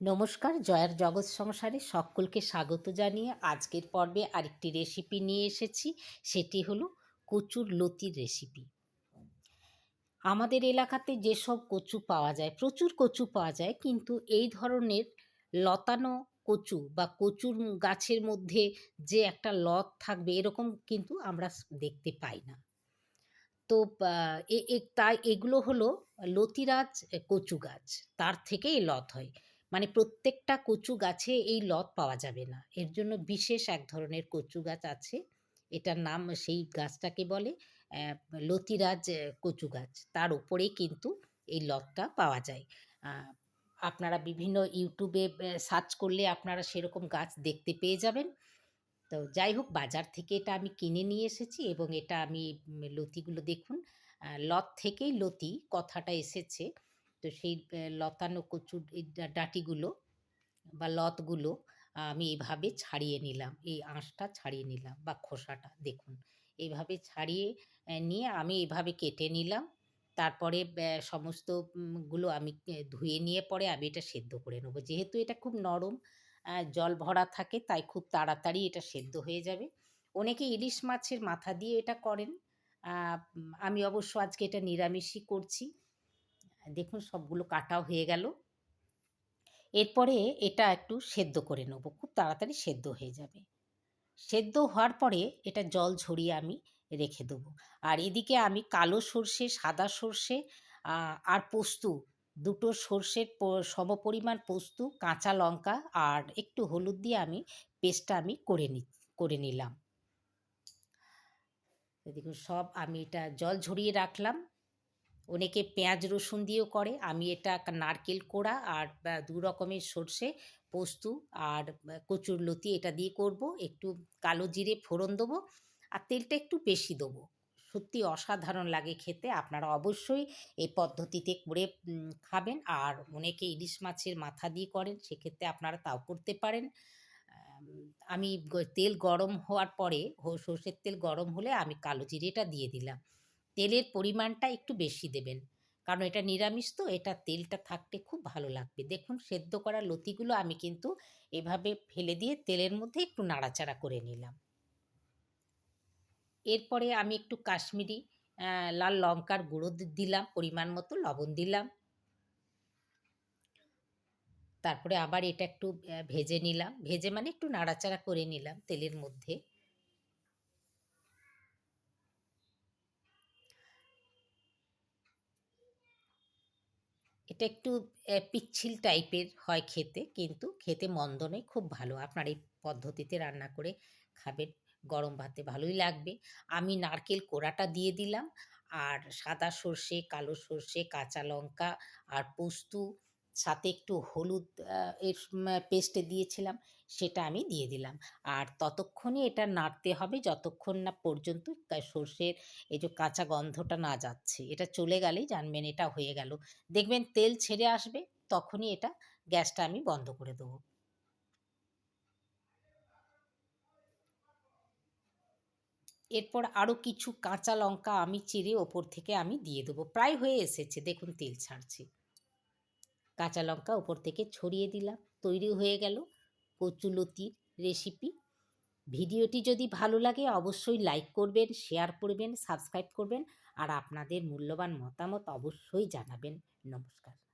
নমস্কার, জয়ার জগৎ সংসারে সকলকে স্বাগত জানিয়ে আজকের পর্বে আরেকটি রেসিপি নিয়ে এসেছি। সেটি হলো কচুর লতির রেসিপি আমাদের এলাকাতে যেসব কচু পাওয়া যায়, প্রচুর কচু পাওয়া যায়, কিন্তু এই ধরনের লতানো কচু বা কচুর গাছের মধ্যে যে একটা লত থাকবে, এরকম কিন্তু আমরা দেখতে পাই না। তো তাই এগুলো হলো লতিরাজ কচু গাছ, তার থেকে এই লত হয়। মানে প্রত্যেকটা কচু গাছে এই লত পাওয়া যাবে না। এর জন্য বিশেষ এক ধরনের কচু গাছ আছে। এটার নাম সেই গাছটাকে বলে লতিরাজ কচু গাছ। তার উপরেই কিন্তু এই লতটা পাওয়া যায়। আপনারা বিভিন্ন ইউটিউবে সার্চ করলে আপনারা সেরকম গাছ দেখতে পেয়ে যাবেন। তো যাই হোক, বাজার থেকে এটা আমি কিনে নিয়ে এসেছি এবং এটা আমি লতিগুলো দেখুন লত থেকেই লতি কথাটা এসেছে। তো সেই লতানো কচুর ডাঁটিগুলো বা লতগুলো আমি এইভাবে ছাড়িয়ে নিলাম। এই আঁশটা ছাড়িয়ে নিলাম বা খোসাটা, দেখুন। এইভাবে ছাড়িয়ে নিয়ে আমি এভাবে কেটে নিলাম। তারপরে সমস্তগুলো আমি ধুয়ে নিয়ে পরে আমি এটা সেদ্ধ করে নেব। যেহেতু এটা খুব নরম জল ভরা থাকে, তাই খুব তাড়াতাড়ি এটা সেদ্ধ হয়ে যাবে। অনেকে ইলিশ মাছের মাথা দিয়ে এটা করেন। আমি অবশ্য আজকে এটা নিরামিষই করছি। দেখুন সবগুলো কাটাও হয়ে গেল। এরপরে এটা একটু সেদ্ধ করে নেব, খুব তাড়াতাড়ি সেদ্ধ হয়ে যাবে। সেদ্ধ হওয়ার পরে এটা জল ঝরিয়ে আমি রেখে দেবো। আর এদিকে আমি কালো সর্ষে, সাদা সর্ষে আর পোস্ত, দুটো সর্ষের সমপরিমাণ পোস্ত, কাঁচা লঙ্কা আর একটু হলুদ দিয়ে আমি পেস্টটা আমি করে নি, করে নিলাম। দেখুন সব আমি এটা জল ঝরিয়ে রাখলাম। অনেকে পেঁয়াজ রসুন দিয়েও করে। আমি এটা নারকেল কোড়া আর দু রকমের সর্ষে, পোস্ত আর কচুর লতি এটা দিয়ে করব। একটু কালো জিরে ফোড়ন দেবো আর তেলটা একটু বেশি দেবো। সত্যি অসাধারণ লাগে খেতে। আপনারা অবশ্যই এই পদ্ধতিতে করে খাবেন আর অনেকে ইলিশ মাছের মাথা দিয়ে করেন, সেক্ষেত্রে আপনারা তাও করতে পারেন। আমি তেল গরম হওয়ার পরে সর্ষের তেল গরম হলে আমি কালো জিরেটা দিয়ে দিলাম। তেলের পরিমাণটা একটু বেশি দেবেন। কারণ এটা নিরামিষ তো, এটা তেলটা থাকতে খুব ভালো লাগবে। দেখুন, সেদ্ধ করা লতিগুলো আমি কিন্তু এভাবে ফেলে দিয়ে তেলের মধ্যে একটু নাড়াচাড়া করে নিলাম। এরপরে আমি একটু কাশ্মীরি লাল লঙ্কার গুঁড়ো দিলাম, পরিমাণ মতো লবণ দিলাম। তারপরে আবার এটা একটু ভেজে নিলাম। ভেজে মানে একটু নাড়াচাড়া করে নিলাম তেলের মধ্যে। এটা একটু পিচ্ছিল টাইপের হয় খেতে, কিন্তু খেতে মন্দ নয়, খুব ভালো। আপনার এই পদ্ধতিতে রান্না করে খাবেন, গরম ভাতে ভালোই লাগবে। আমি নারকেল কোড়াটা দিয়ে দিলাম, আর সাদা সর্ষে, কালো সর্ষে, কাঁচা লঙ্কা, আর পোস্ত সাথে একটু হলুদ এর পেস্টে দিয়েছিলাম, সেটা আমি দিয়ে দিলাম। আর ততক্ষণই এটা নাড়তে হবে যতক্ষণ না পর্যন্ত সর্ষের এই যে কাঁচা গন্ধটা না যাচ্ছে। এটা চলে গেলেই জানবেন এটা হয়ে গেল। দেখবেন তেল ছেড়ে আসবে, তখনই এটা গ্যাসটা আমি বন্ধ করে দেবো। এরপর আরও কিছু কাঁচা লঙ্কা আমি চিড়ে ওপর থেকে আমি দিয়ে দেবো। প্রায় হয়ে এসেছে, দেখুন তেল ছাড়ছে। কাঁচা লঙ্কা উপর থেকে ছড়িয়ে দিলাম। তৈরি হয়ে গেল কচুলতির রেসিপি ভিডিওটি যদি ভালো লাগে অবশ্যই লাইক করবেন শেয়ার করবেন সাবস্ক্রাইব করবেন আর আপনাদের মূল্যবান মতামত অবশ্যই জানাবেন। নমস্কার।